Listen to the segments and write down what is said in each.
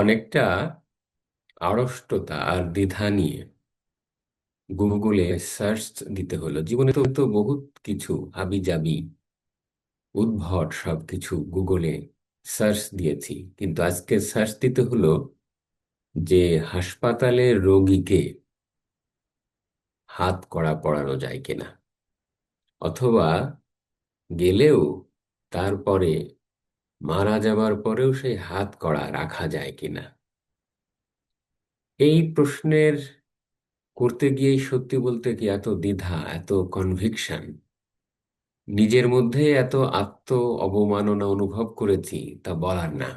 অনেকটা আড়ষ্টতা আর দ্বিধা নিয়ে গুগলে সার্চ দিতে হলো। জীবনে তো তো বহুত কিছু, হাবিজাবি, উদ্ভট সব কিছু গুগলে সার্চ দিয়েছি। কিন্তু আজকে সার্চ দিতে হলো যে হাসপাতালে রোগীকে হাত কড়া পড়ানো যায় কিনা। অথবা গেলেও তারপরে মারা যাবার পরেও সেই হাত কড়া রাখা যায় কিনা? এই প্রশ্নের করতে গিয়েই সত্যি বলতে কি এত দ্বিধা, এত কনভিকশন নিজের মধ্যে এত আত্ম অবমাননা অনুভব করেছি তা বলার না।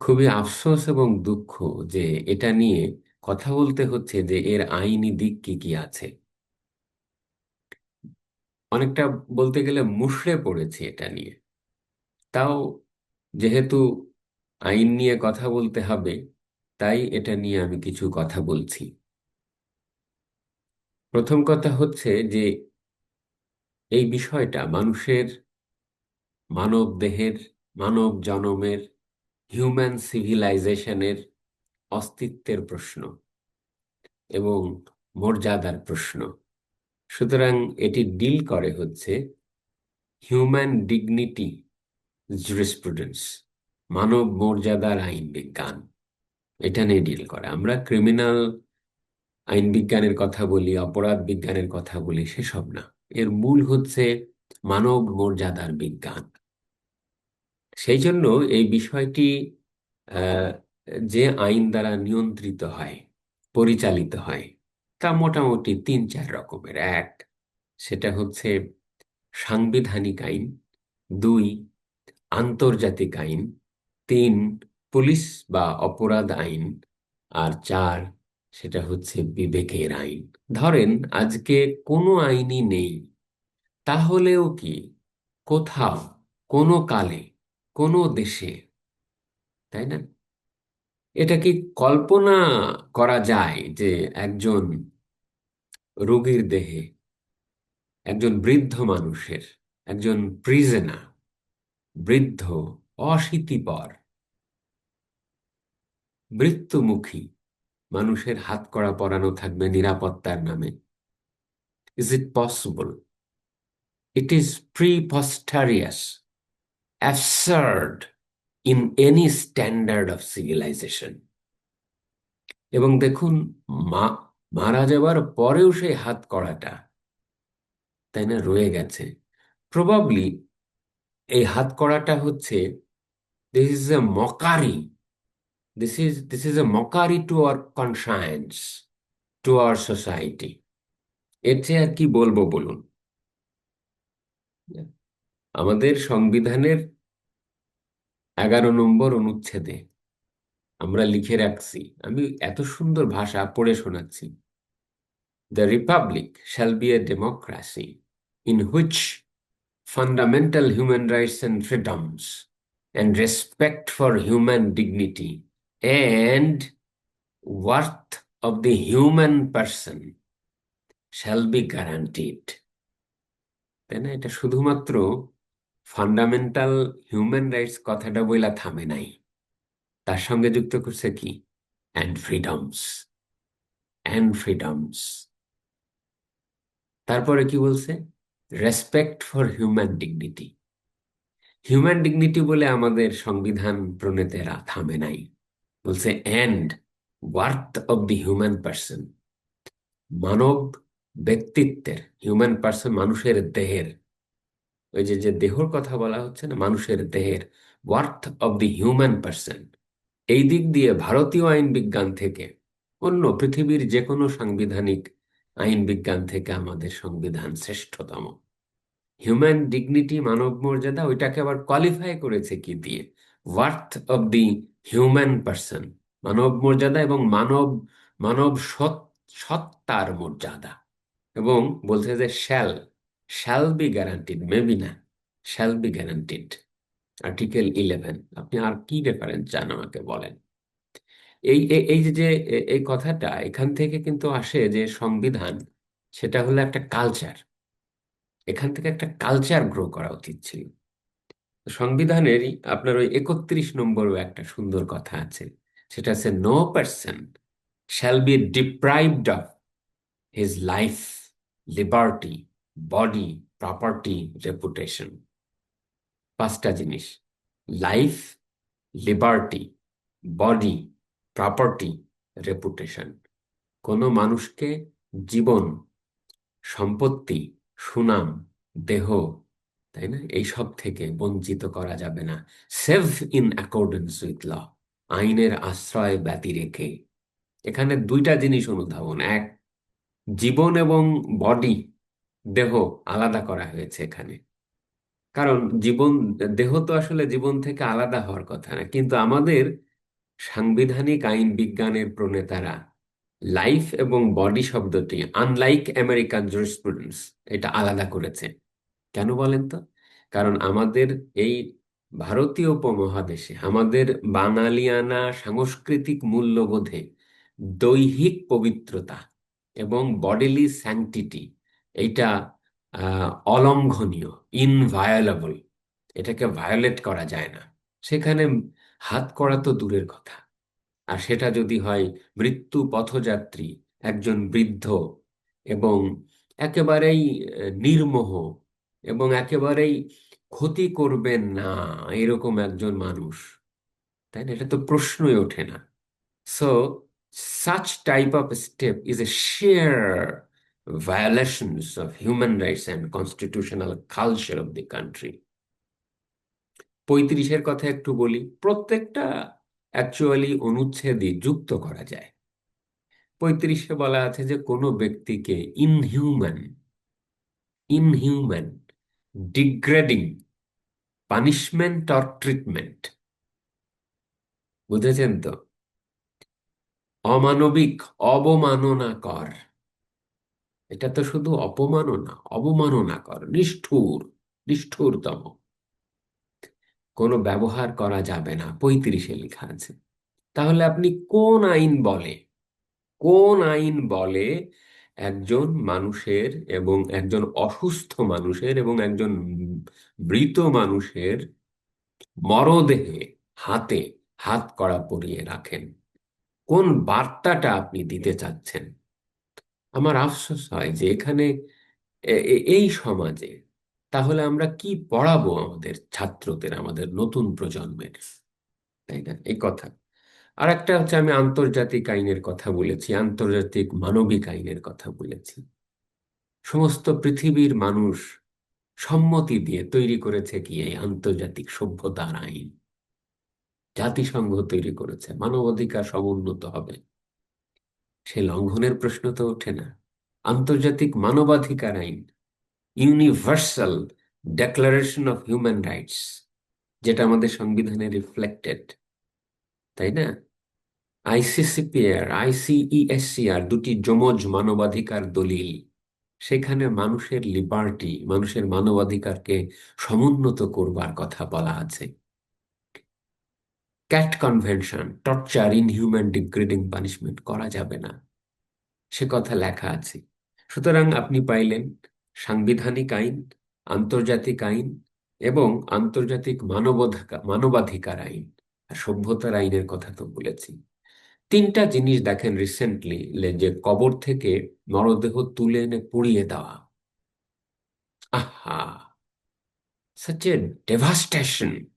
খুবই আফসোস এবং দুঃখ যে এটা নিয়ে কথা বলতে হচ্ছে যে এর আইনি দিক কি কি আছে। অনেকটা বলতে গেলে মুষড়ে পড়েছি এটা নিয়ে। তাও যেহেতু আইন নিয়ে কথা বলতে হবে, তাই এটা নিয়ে আমি কিছু কথা বলছি। প্রথম কথা হচ্ছে যে, এই বিষয়টা মানুষের মানব দেহের, মানব জনমের হিউম্যান সিভিলাইজেশনের অস্তিত্বের প্রশ্ন এবং মর্যাদার প্রশ্ন। সুতরাং এটি ডিল করে হচ্ছে হিউম্যান ডিগনিটি জুরিসপ্রুডেন্স মানব মর্যাদার আইন বিজ্ঞান, এটা নিয়ে ডিল করে। আমরা ক্রিমিনাল আইন বিজ্ঞানের কথা বলি, অপরাধ বিজ্ঞানের কথা বলি, সেসব না। এর মূল হচ্ছে মানব মর্যাদার বিজ্ঞান। সেই জন্য এই বিষয়টি যে আইন দ্বারা নিয়ন্ত্রিত হয়, পরিচালিত হয়, তা মোটামুটি তিন চার রকমের। এক, সেটা হচ্ছে সাংবিধানিক আইন। দুই আন্তর্জাতিক আইন, তিন পুলিশ বা অপরাধ আইন, আর চার সেটা হচ্ছে বিবেকের আইন। ধরেন, আজকে কোনো আইনই নেই, তাহলেও কি কোথাও, কোনো কালে, কোনো দেশে, তাই না? এটা কি কল্পনা করা যায় যে একজন রোগীর দেহে, একজন বৃদ্ধ মানুষের, একজন প্রিজেনা বৃদ্ধ অশীতিপর। মৃত্যুমুখী। মানুষের হাত করা পরানো থাকবে নিরাপত্তার নামে। Is it possible it is preposterous absurd in any standard of civilization এবং দেখুন, মা, মারা যাবার পরেও সেই হাত করাটা তাই না রয়ে গেছে। প্রবাবলি এই হাত করাটা হচ্ছে this is a mockery this is this is a mockery to our conscience to our society এর চেয়ে আর কি বলব বলুন? আমাদের সংবিধানের এগারো নম্বর অনুচ্ছেদে আমরা লিখে রাখছি, আমি এত সুন্দর ভাষা পড়ে শোনাচ্ছি the republic shall be a democracy in which fundamental human rights and freedoms and respect for human dignity and worth of the human person shall be guaranteed তাই না? এটা শুধুমাত্র ফান্ডামেন্টাল হিউম্যান রাইটস কথাটা বইলা থামে নাই। তার সঙ্গে যুক্ত করছে কি? অ্যান্ড ফ্রিডমস অ্যান্ড ফ্রিডমস তারপরে কি বলছে? Respect for human dignity human dignity বলে আমাদের সংবিধান প্রণেতেরা থামে নাই। বলছে and worth of the human person মানব ব্যক্তিত্বের হিউম্যান পার্সন মানুষের দেহের, ওই যে যে দেহর কথা বলা হচ্ছে না, মানুষের দেহের worth of the human person এই দিক দিয়ে ভারতীয় আইন বিজ্ঞান থেকে অন্য পৃথিবীর যে কোনো সাংবিধানিক আইন বিজ্ঞান থেকে আমাদের সংবিধান শ্রেষ্ঠতম। হিউম্যান ডিগনিটি মানব মর্যাদা ওইটাকে আবার কোয়ালিফাই করেছে কি দিয়ে? Worth of the human person মানব মর্যাদা এবং মানব মানব সত্তার মর্যাদা। এবং বলছে যে shall shall be guaranteed maybe না shall be guaranteed article eleven আপনি আর কি রেফারেন্স চান আমাকে বলেন? এই এই যে এই কথাটা এখান থেকে কিন্তু আসে যে সংবিধান সেটা হলো একটা কালচার এখান থেকে একটা কালচার গ্রো করা উচিত ছিল। সংবিধানেরই আপনার ওই একত্রিশ নম্বরও একটা সুন্দর কথা আছে। সেটা হচ্ছে no person shall be deprived of his life liberty body property reputation পাঁচটা জিনিস। Life liberty body property reputation কোনো মানুষকে জীবন, সম্পত্তি, সুনাম, দেহ, তাই না? এইসব থেকে বঞ্চিত করা যাবে না। Save in accordance with law আইনের আশ্রয় ব্যতি রেখে। এখানে দুইটা জিনিস অনুধাবন। এক, জীবন এবং বডি দেহ আলাদা করা হয়েছে এখানে। কারণ জীবন, দেহ তো আসলে জীবন থেকে আলাদা হওয়ার কথা না। কিন্তু আমাদের সাংবিধানিক আইন বিজ্ঞানের প্রণেতারা লাইফ এবং বডি শব্দটি আনলাইক আমেরিকান জুরিসপ্রুডেন্স এটা আলাদা করেছে। কেন বলেন তো? কারণ আমাদের এই ভারতীয় উপমহাদেশে আমাদের বাঙালিয়ানা সাংস্কৃতিক মূল্যবোধে দৈহিক পবিত্রতা এবং বডিলি স্যাংটিটি এইটা অলঙ্ঘনীয় ইনভায়োলেবল এটাকে ভায়োলেট করা যায় না। সেখানে হাত করা তো দূরের কথা। আর সেটা যদি হয় মৃত্যু পথযাত্রী, একজন বৃদ্ধ এবং একেবারেই নির্মোহ এবং একেবারেই ক্ষতি করবেন না এরকম একজন মানুষ, তাই না? এটা তো প্রশ্নই ওঠে না। So such type of step is a sheer violations of human rights and constitutional culture of the country. পঁয়ত্রিশের কথা একটু বলি, প্রত্যেকটা অ্যাকচুয়ালি অনুচ্ছেদই যুক্ত করা যায়। পঁয়ত্রিশে বলা আছে যে কোনো ব্যক্তিকে inhuman inhuman degrading punishment or treatment বুঝেছেন তো? অমানবিক অবমাননা কর এটা তো শুধু অপমাননা অবমাননা কর নিষ্ঠুর, নিষ্ঠুরতম। কোনো ব্যবহার করা যাবে না। পঁয়ত্রিশে লেখা আছে। তাহলে আপনি কোন আইন বলে, কোন আইন বলে একজন মানুষের এবং একজন অসুস্থ মানুষের এবং একজন মৃত মানুষের মরদেহে হাতে হাত কড়া পরিয়ে রাখেন? কোন বার্তাটা আপনি দিতে চাচ্ছেন? আমার আফসোস হয় যে এখানে এই সমাজে তাহলে আমরা কি পড়াবো আমাদের ছাত্রদের, আমাদের নতুন প্রজন্মের? তাই না? এই কথা। আর একটা হচ্ছে আমি আন্তর্জাতিক আইনের কথা বলেছি, আন্তর্জাতিক মানবিক আইনের কথা বলেছি। সমস্ত পৃথিবীর মানুষ সম্মতি দিয়ে তৈরি করেছে কি এই আন্তর্জাতিক সভ্যতার আইন? জাতিসংঘ তৈরি করেছে, মানবাধিকার সমুন্নত হবে। সে লঙ্ঘনের প্রশ্ন তো ওঠে না। আন্তর্জাতিক মানবাধিকার আইন universal declaration of human rights যেটা আমাদের সংবিধানে রিফ্লেক্টেড তাই না? আইসিসিপিআর আইসিইএসসিআর দুটি যমজ মানবাধিকার দলিল, সেখানে মানুষের লিবার্টি মানুষের মানবাধিকারকে সমুন্নত করবার কথা বলা আছে। CAT convention torture inhuman degrading punishment করা যাবে না। সে কথা লেখা আছে। সুতরাং আপনি পাইলেন সাংবিধানিক আইন, আন্তর্জাতিক আইন এবং আন্তর্জাতিক মানবাধিকার মানবাধিকার আইন আর সভ্যতার আইনের কথা তো বলেছি। তিনটা জিনিস দেখেন রিসেন্টলি যে কবর থেকে মরদেহ তুলে এনে পুড়িয়ে দেওয়া। আহা! Such a devastation!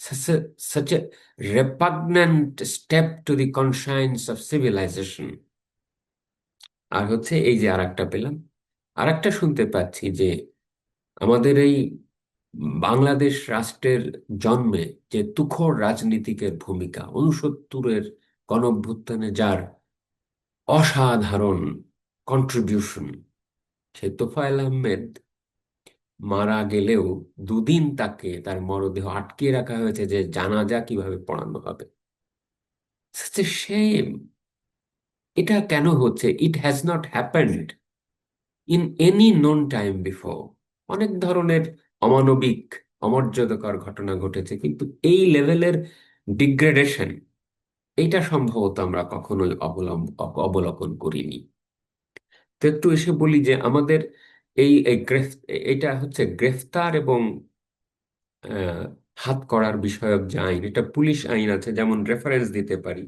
Such a such a repugnant step to the আর হচ্ছে এই যে আরেকটা পেলাম আরেকটা শুনতে পাচ্ছি যে আমাদের এই বাংলাদেশ রাষ্ট্রের জন্মে যে তুখোড় রাজনীতিকের ভূমিকা উনসত্তরের গণঅভ্যুত্থানে যার অসাধারণ কন্ট্রিবিউশন সে তোফায়েল আহমেদ মারা গেলেও দুদিন তাকে তার মরদেহ আটকে রাখা হয়েছে যে জানাজা কীভাবে পড়ানো হবে। সেম এটা কেন হচ্ছে? It has not happened in any known time before অনেক ধরনের অমানবিক, অমর্যাদাকর ঘটনা ঘটেছে, কিন্তু এই লেভেলের ডিগ্রেডেশন এটা সম্ভবত আমরা কখনোই অবলোকন করিনি। তো একটু এসে বলি যে আমাদের এই এটা হচ্ছে গ্রেফতার এবং হাত করার বিষয়ক যে আইন, এটা পুলিশ আইন আছে, যেমন রেফারেন্স দিতে পারি।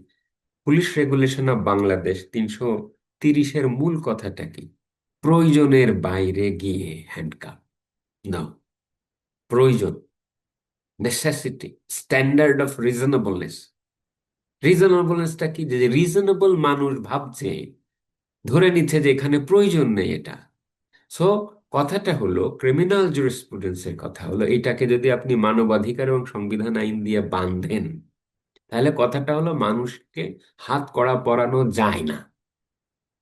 পুলিশ রেগুলেশন অফ বাংলাদেশ তিনশো তিরিশের মূল কথাটা কি? প্রয়োজনের বাইরে গিয়ে হ্যান্ডকাপ না প্রয়োজন নেসেসিটি স্ট্যান্ডার্ড অফ রিজনেবলনেস রিজনেবলনেসটা কি? যে রিজনেবল মানুষ ভাবছে, ধরে নিচ্ছে যে এখানে প্রয়োজন নেই এটা। সো কথাটা হলো ক্রিমিনাল জুরিসপ্রুডেন্সের কথা হলো, এটাকে যদি আপনি মানবাধিকার এবং সংবিধান আইন দিয়ে বাঁধেন, তাহলে কথাটা হলো, মানুষকে হাত কড়া পরানো যায় না।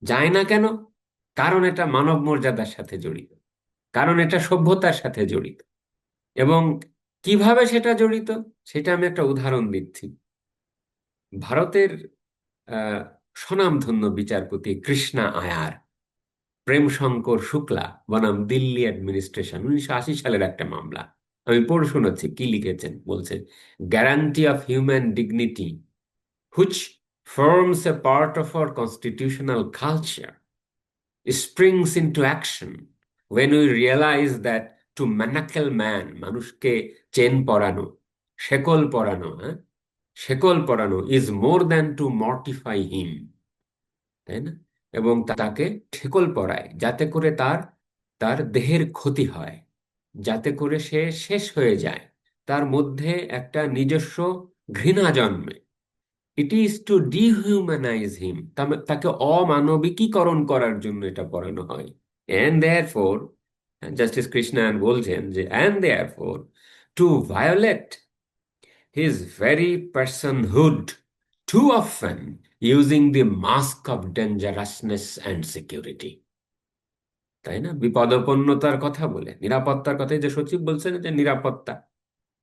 যায় না কেন? কারণ এটা মানব মর্যাদার সাথে জড়িত। কারণ এটা সভ্যতার সাথে জড়িত। এবং কীভাবে সেটা জড়িত? সেটা আমি একটা উদাহরণ দিচ্ছি। ভারতের স্বনামধন্য বিচারপতি কৃষ্ণা আয়ার প্রেম শঙ্কর শুক্লা, বনাম দিল্লি অ্যাডমিনিস্ট্রেশন, উনিশশো আশি সালের একটা মামলা। আমি পড়ে শোনাচ্ছি কি লিখেছেন? বলছেন guarantee of human dignity which forms a part of our constitutional culture springs into action when we realize that to manacle man মানুষকে চেন পরানো শেকল পরানো হ্যাঁ শেকল পরানো is more than to mortify him তাই না? এবং তাকে শেকল পরায়, যাতে করে তার তার দেহের ক্ষতি হয়, যাতে করে সে শেষ হয়ে যায়, তার মধ্যে একটা নিজস্ব ঘৃণা জন্মে। ইট ইজ টু ডিহিউম্যানাইজ হিম তাকে অমানবিকীকরণ করার জন্য এটা পড়ানো হয়। অ্যান্ড দেয়ার ফোর জাস্টিস কৃষ্ণায়ন বলছেন যে and therefore to violate his very personhood too often using the mask of dangerousness and security তাই না? বিপদপন্নতার কথা বলে, নিরাপত্তার কথাই যে সচিব বলছেন যে নিরাপত্তা।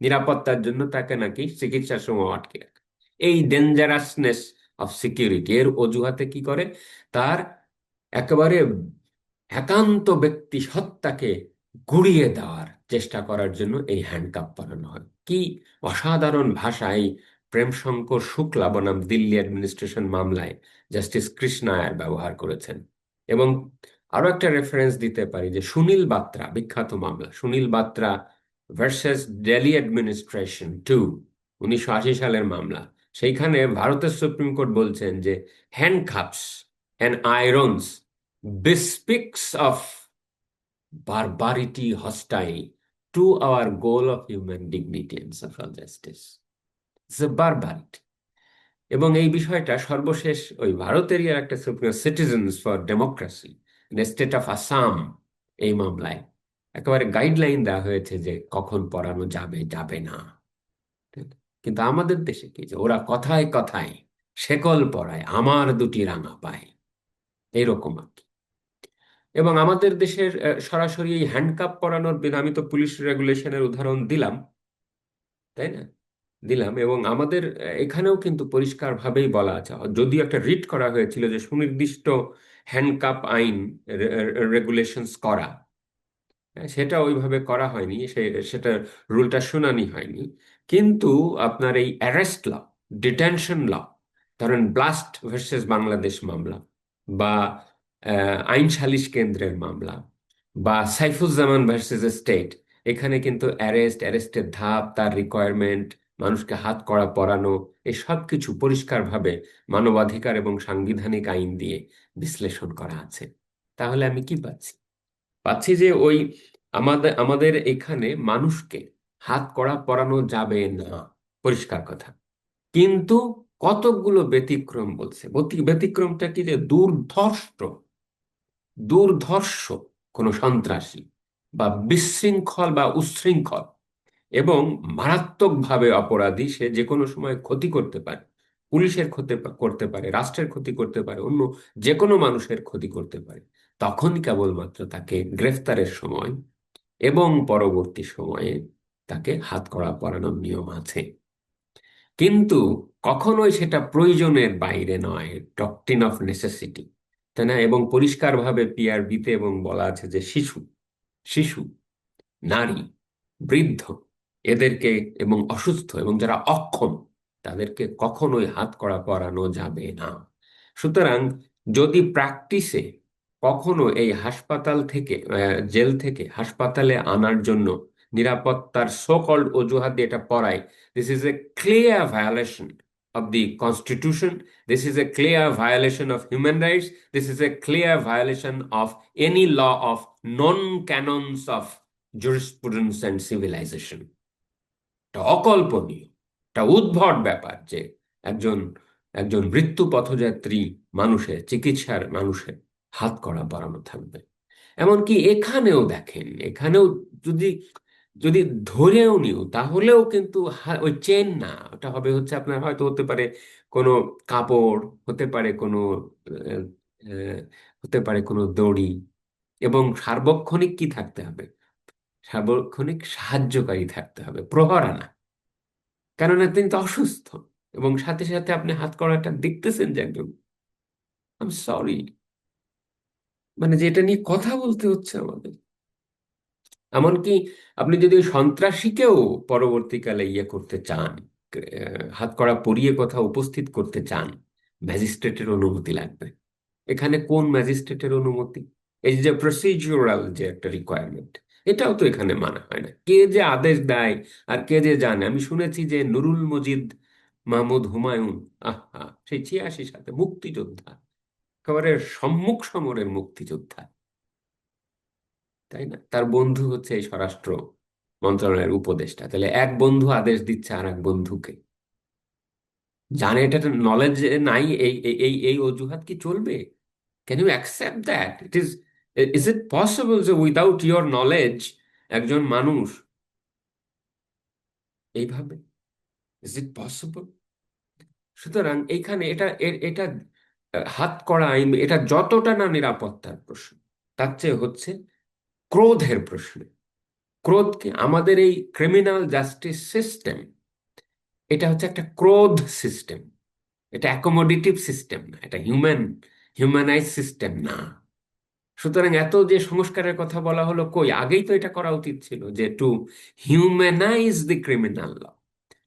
নিরাপত্তার জন্য তাকে নাকি চিকিৎসার সময় আটকে রাখে। এই ডেঞ্জারাসনেস অফ সিকিউরিটি এর অজুহাতে কি করে? তার একেবারে একান্ত ব্যক্তি সত্তাকে গুড়িয়ে দেওয়ার চেষ্টা করার জন্য এই হ্যান্ডকাপ পরানো হয়। কি অসাধারণ ভাষায় প্রেমশঙ্কর শুক্লা বনাম দিল্লি অ্যাডমিনিস্ট্রেশন মামলায় জাস্টিস কৃষ্ণায়ার ব্যবহার করেছেন। এবং আরও একটা রেফারেন্স দিতে পারি যে সুনীল বাত্রা, বিখ্যাত মামলা, Sunil Batra versus Delhi administration two উনিশশো আশি সালের মামলা। সেইখানে ভারতের সুপ্রিম কোর্ট বলছেন যে handcuffs and irons barbarity hostile to our goal of human dignity and social justice. It's a barbarity. এবং এই বিষয়টা সর্বশেষ ওই ভারতেরই আর একটা Supreme citizens for democracy state of Assam এই মামলায় একেবারে গাইডলাইন দেওয়া হয়েছে যে কখন পড়ানো যাবে যাবে না কিন্তু আমাদের দেশে কি যে ওরা কথায় কথায় শেকল পড়ায় আমার দুটি রাঙা পায়। এইরকম আর কি। এবং আমাদের দেশের সরাসরি এই হ্যান্ডকাপ পরানোর আমি তো পুলিশ রেগুলেশনের উদাহরণ দিলাম, তাই না? দিলাম এবং আমাদের এখানেও কিন্তু পরিষ্কারভাবেই বলা আছে। যদিও একটা রিট করা হয়েছিল যে সুনির্দিষ্ট হ্যান্ডকাপ আইন রেগুলেশনস করা। সেটা ওইভাবে করা হয়নি, সে সেটা রুলটা শুনানি হয়নি। কিন্তু আপনার এই অ্যারেস্ট ল ডিটেনশন ল ধরেন ব্লাস্ট ভার্সেস বাংলাদেশ মামলা বা আইন সালিশ কেন্দ্রের মামলা বা সাইফুজ্জামান ভার্সেস স্টেট এখানে কিন্তু অ্যারেস্ট অ্যারেস্টের ধাপ, তার রিকোয়ারমেন্ট মানুষকে হাত করা, পরানো এসব সব কিছু পরিষ্কারভাবে মানবাধিকার এবং সাংবিধানিক আইন দিয়ে বিশ্লেষণ করা আছে। তাহলে আমি কি পাচ্ছি? পাচ্ছি যে ওই আমাদের আমাদের এখানে মানুষকে হাত কড়া পরানো যাবে না। পরিষ্কার কথা। কিন্তু কতকগুলো ব্যতিক্রম বলছে। ব্যতিক্রমটা কি যে দুর্ধর্ষ? দুর্ধর্ষ কোনো সন্ত্রাসী বা বিশৃঙ্খল বা উচ্ছৃঙ্খল এবং মারাত্মকভাবে অপরাধী, সে যে কোনো সময় ক্ষতি করতে পারে। পুলিশের ক্ষতি করতে পারে, রাষ্ট্রের ক্ষতি করতে পারে, অন্য যে কোনো মানুষের ক্ষতি করতে পারে। তখন কেবলমাত্র তাকে গ্রেফতারের সময় এবং পরবর্তী সময়ে তাকে হাত করা পরানোর নিয়ম আছে। কিন্তু কখনোই সেটা প্রয়োজনের বাইরে নয় ডকটিন অফ নেসেসিটি তাই না? এবং পরিষ্কারভাবে পিআরবিতে এবং বলা আছে যে শিশু শিশু, নারী, বৃদ্ধ, এদেরকে এবং অসুস্থ এবং যারা অক্ষম, তাদেরকে কখনোই হাত করা পরানো যাবে না। সুতরাং যদি প্র্যাকটিসে কখনো এই হাসপাতাল থেকে জেল থেকে হাসপাতালে আনার জন্য নিরাপত্তার সো অজুহাত দিয়ে এটা পড়ায় this is a clear violation of the Constitution. This is a clear violation of human rights. This is a clear violation of any law of non-canons of jurisprudence and civilization. এটা অকল্পনীয় এটা উদ্ভট ব্যাপার যে একজন একজন মৃত্যু পথযাত্রী মানুষের চিকিৎসার মানুষের হাত করা বাড়ানো থাকবে এমনকি এখানেও দেখেন এখানেও যদি যদি ধরেও নিও, তাহলেও কিন্তু ওই চেন না, ওটা হবে হচ্ছে আপনার হয়তো হতে পারে কোনো কাপড়, হতে পারে কোনো হতে পারে কোনো দড়ি এবং সার্বক্ষণিক কি থাকতে হবে? সার্বক্ষণিক সাহায্যকারী থাকতে হবে, প্রহরা না। কেননা তিনি তো অসুস্থ এবং সাথে সাথে আপনি হাত করাটা দেখতেছেন যে একজন আই সরি মানে যেটা নিয়ে কথা বলতে হচ্ছে আমাদের। এমনকি আপনি যদি সন্ত্রাসীকেও পরবর্তীকালে ইয়ে করতে চান হাতকড়া পরিয়ে কথা উপস্থিত করতে চান, ম্যাজিস্ট্রেটের অনুমতি লাগবে। এখানে কোন ম্যাজিস্ট্রেটের অনুমতি? এই যে প্রসিডিউরাল যে একটা রিকোয়ারমেন্ট এটাও তো এখানে মানা হয় না। কে যে আদেশ দেয় আর কে যে জানে? আমি শুনেছি যে নুরুল মজিদ মাহমুদ হুমায়ুন, আহা, সেই ছিয়াশি সাথে মুক্তিযোদ্ধা, একেবারে সম্মুখ সমরের মুক্তিযোদ্ধা। তাই না? তার বন্ধু হচ্ছে এই স্বরাষ্ট্র মন্ত্রণালয়ের উপদেষ্টা। তাহলে এক বন্ধু আদেশ দিচ্ছে আর এক বন্ধুকে। জানে এটা নলেজ নাই, এই এই এই অজুহাত কি চলবে? Can you accept that it is is it possible যে উইদাউট ইয়োর নলেজ একজন মানুষ এইভাবে? ইজ ইট পসিবল সুতরাং এইখানে এটা এটা হাত করা আইন এটা যতটা না নিরাপত্তার প্রশ্ন, তার চেয়ে হচ্ছে ক্রোধের প্রশ্নে। ক্রোধ কি আমাদের এই ক্রিমিনাল জাস্টিস সিস্টেম এটা হচ্ছে একটা ক্রোধ সিস্টেম এটা অ্যাকোমোডেটিভ সিস্টেম না, এটা হিউম্যান হিউম্যানাইজ সিস্টেম না। সুতরাং এত যে সংস্কারের কথা বলা হলো কই? আগেই তো এটা করা উচিত ছিল যে to humanize the criminal law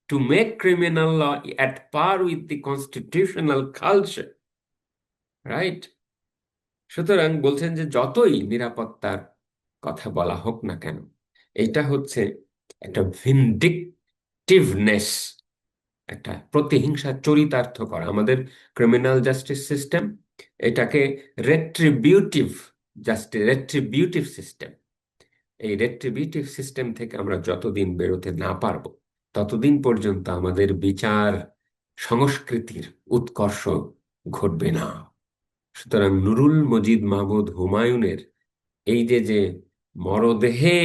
to make criminal law at par with the constitutional culture right সুতরাং বলছেন যে যতই নিরাপত্তার কথা বলা হোক না কেন, এটা হচ্ছে একটা ভিনডিকটিভনেস একটা প্রতিহিংসা চরিতার্থ করা আমাদের ক্রিমিনাল জাস্টিস সিস্টেম এটাকে রেট্রিবিউটিভ জাস্টিস রেট্রিবিউটিভ সিস্টেম এই রেট্রিবিউটিভ সিস্টেম থেকে আমরা যতদিন বেরোতে না পারব, ততদিন পর্যন্ত আমাদের বিচার সংস্কৃতির উৎকর্ষ ঘটবে না। সুতরাং নুরুল মজিদ মাহমুদ হুমায়ুনের এই যে যে মরদেহে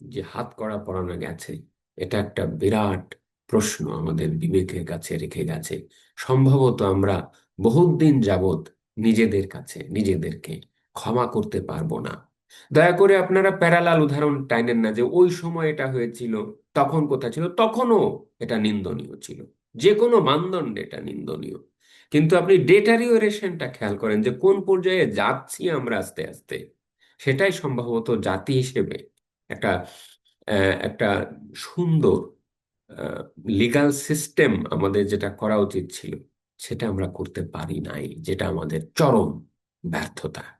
যে হাত কড়া পরানো গেছে, এটা একটা বিরাট প্রশ্ন আমাদের বিবেকের কাছে রেখে গেছে। সম্ভবত আমরা বহুত দিন যাবৎ নিজেদের কাছে, নিজেদেরকে ক্ষমা করতে পারব না। দয়া করে আপনারা প্যারালাল উদাহরণ টাইনেন না যে ওই সময় এটা হয়েছিল, তখন কোথায় ছিল? তখনও এটা নিন্দনীয় ছিল। যে কোনো মানদণ্ডে এটা নিন্দনীয়। কিন্তু আপনি ডেটারিওরেশনটা খেয়াল করেন যে কোন পর্যায়ে যাচ্ছি আমরা আস্তে আস্তে। সেটাই সম্ভবত জাতি হিসেবে একটা একটা সুন্দর লিগাল সিস্টেম আমাদের যেটা করা উচিত ছিল, সেটা আমরা করতে পারি নাই, যেটা আমাদের চরম ব্যর্থতা।